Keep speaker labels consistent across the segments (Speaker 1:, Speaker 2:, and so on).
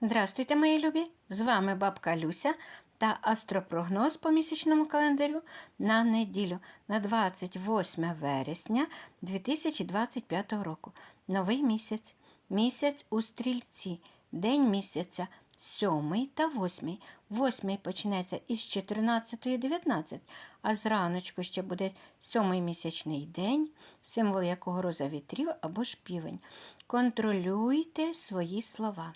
Speaker 1: Здравствуйте, мої любі! З вами бабка Люся та астропрогноз по місячному календарю на неділю на 28 вересня 2025 року. Новий місяць. Місяць у стрільці. День місяця 7 та 8. 8 почнеться із 14.19, а зраночку ще буде сьомий місячний день, символ якого роза вітрів або ж півень. Контролюйте свої слова.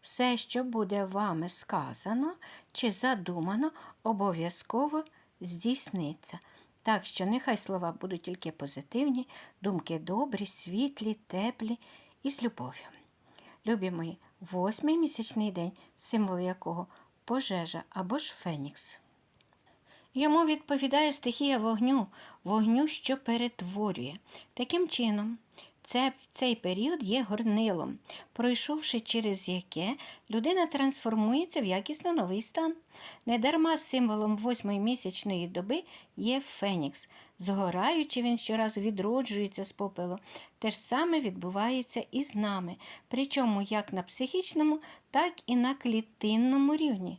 Speaker 1: Все, що буде вами сказано чи задумано, обов'язково здійсниться. Так що нехай слова будуть тільки позитивні, думки добрі, світлі, теплі і з любов'ю. Любі мої, восьмий місячний день, символ якого пожежа або ж фенікс. Йому відповідає стихія вогню, вогню, що перетворює. Таким чином, це, цей період є горнилом, пройшовши через яке людина трансформується в якісно новий стан. Недарма символом восьмої місячної доби є Фенікс. Згораючи, він щоразу відроджується з попелу. Те ж саме відбувається і з нами, причому як на психічному, так і на клітинному рівні.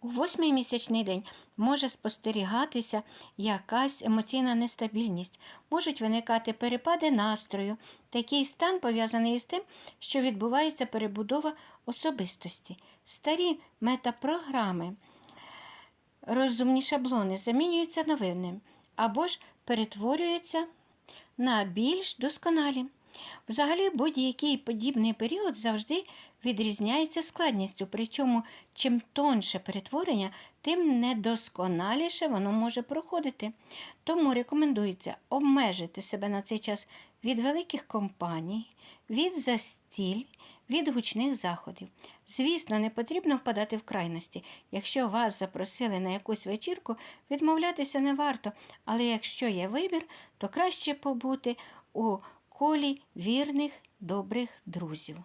Speaker 1: У восьмий місячний день може спостерігатися якась емоційна нестабільність, можуть виникати перепади настрою. Такий стан пов'язаний із тим, що відбувається перебудова особистості. Старі метапрограми, розумні шаблони замінюються новими або ж перетворюються на більш досконалі. Взагалі, будь-який подібний період завжди відрізняється складністю, причому чим тонше перетворення, тим недосконаліше воно може проходити. Тому рекомендується обмежити себе на цей час від великих компаній, від застіль, від гучних заходів. Звісно, не потрібно впадати в крайності. Якщо вас запросили на якусь вечірку, відмовлятися не варто, але якщо є вибір, то краще побути у колі вірних, добрих друзів.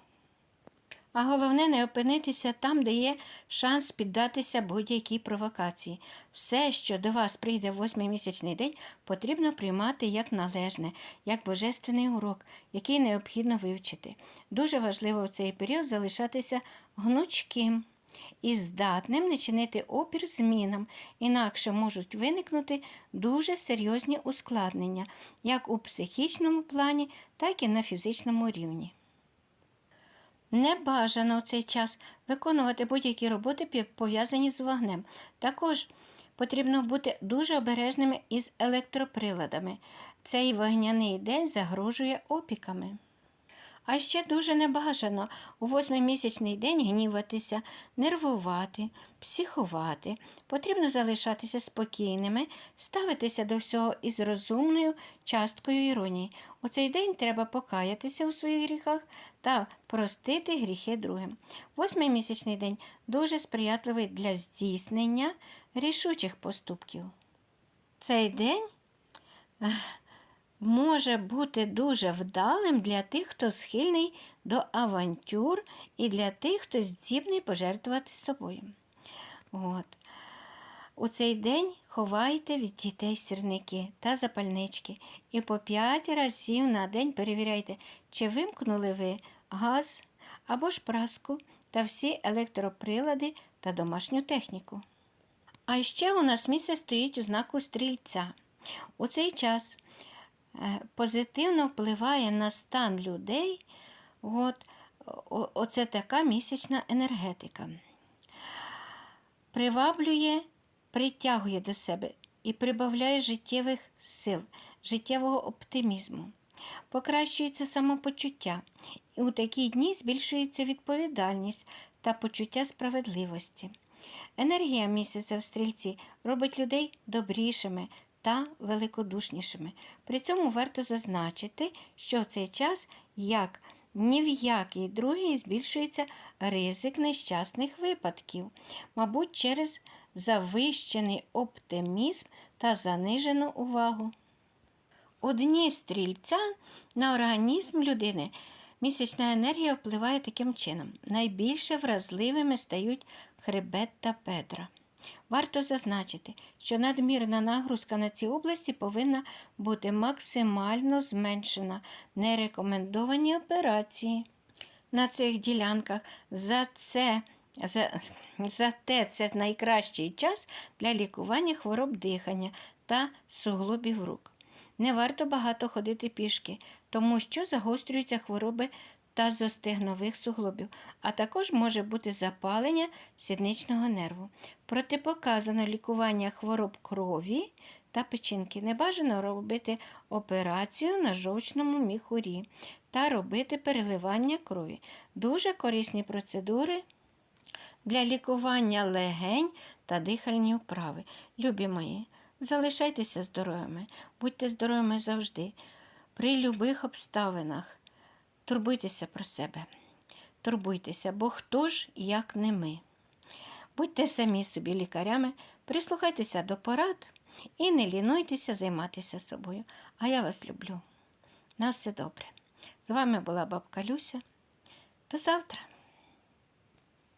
Speaker 1: А головне не опинитися там, де є шанс піддатися будь-якій провокації. Все, що до вас прийде в восьмий місячний день, потрібно приймати як належне, як божественний урок, який необхідно вивчити. Дуже важливо в цей період залишатися гнучким і здатним не чинити опір змінам, інакше можуть виникнути дуже серйозні ускладнення, як у психічному плані, так і на фізичному рівні. Не бажано в цей час виконувати будь-які роботи, пов'язані з вогнем. Також потрібно бути дуже обережними із електроприладами. Цей вогняний день загрожує опіками. А ще дуже небажано у восьмимісячний день гніватися, нервувати, психувати. Потрібно залишатися спокійними, ставитися до всього із розумною часткою іронії. У цей день треба покаятися у своїх гріхах та простити гріхи другим. Восьмий місячний день дуже сприятливий для здійснення рішучих поступків. Цей день може бути дуже вдалим для тих, хто схильний до авантюр, і для тих, хто здібний пожертвувати собою. От. У цей день ховайте від дітей сірники та запальнички і по п'ять разів на день перевіряйте, чи вимкнули ви газ або ж праску та всі електроприлади та домашню техніку. А ще у нас місце стоїть у знаку стрільця. У цей час позитивно впливає на стан людей. От, Оце така місячна енергетика. Приваблює, притягує до себе і прибавляє життєвих сил, життєвого оптимізму. Покращується самопочуття, і у такі дні збільшується відповідальність та почуття справедливості. Енергія місяця в стрільці робить людей добрішими та великодушнішими. При цьому варто зазначити, що в цей час як ні в який другий збільшується ризик нещасних випадків, мабуть, через завищений оптимізм та занижену увагу. У дні стрільця на організм людини місячна енергія впливає таким чином. Найбільше вразливими стають хребет та педра. Варто зазначити, що надмірна нагрузка на ці області повинна бути максимально зменшена, нерекомендовані операції. на цих ділянках. За це за, зате це найкращий час для лікування хвороб дихання та суглобів рук. Не варто багато ходити пішки, тому що загострюються хвороби тазостегнових суглобів, а також може бути запалення сідничного нерву. Протипоказано лікування хвороб крові та печінки. Не бажано робити операцію на жовчному міхурі та робити переливання крові. Дуже корисні процедури для лікування легень та дихальні вправи. Любі мої, залишайтеся здоровими, будьте здоровими завжди. При любих обставинах турбуйтеся про себе. Турбуйтеся, бо хто ж, як не ми. Будьте самі собі лікарями, прислухайтеся до порад і не лінуйтеся займатися собою. А я вас люблю. На все добре. З вами була бабка Люся. До завтра.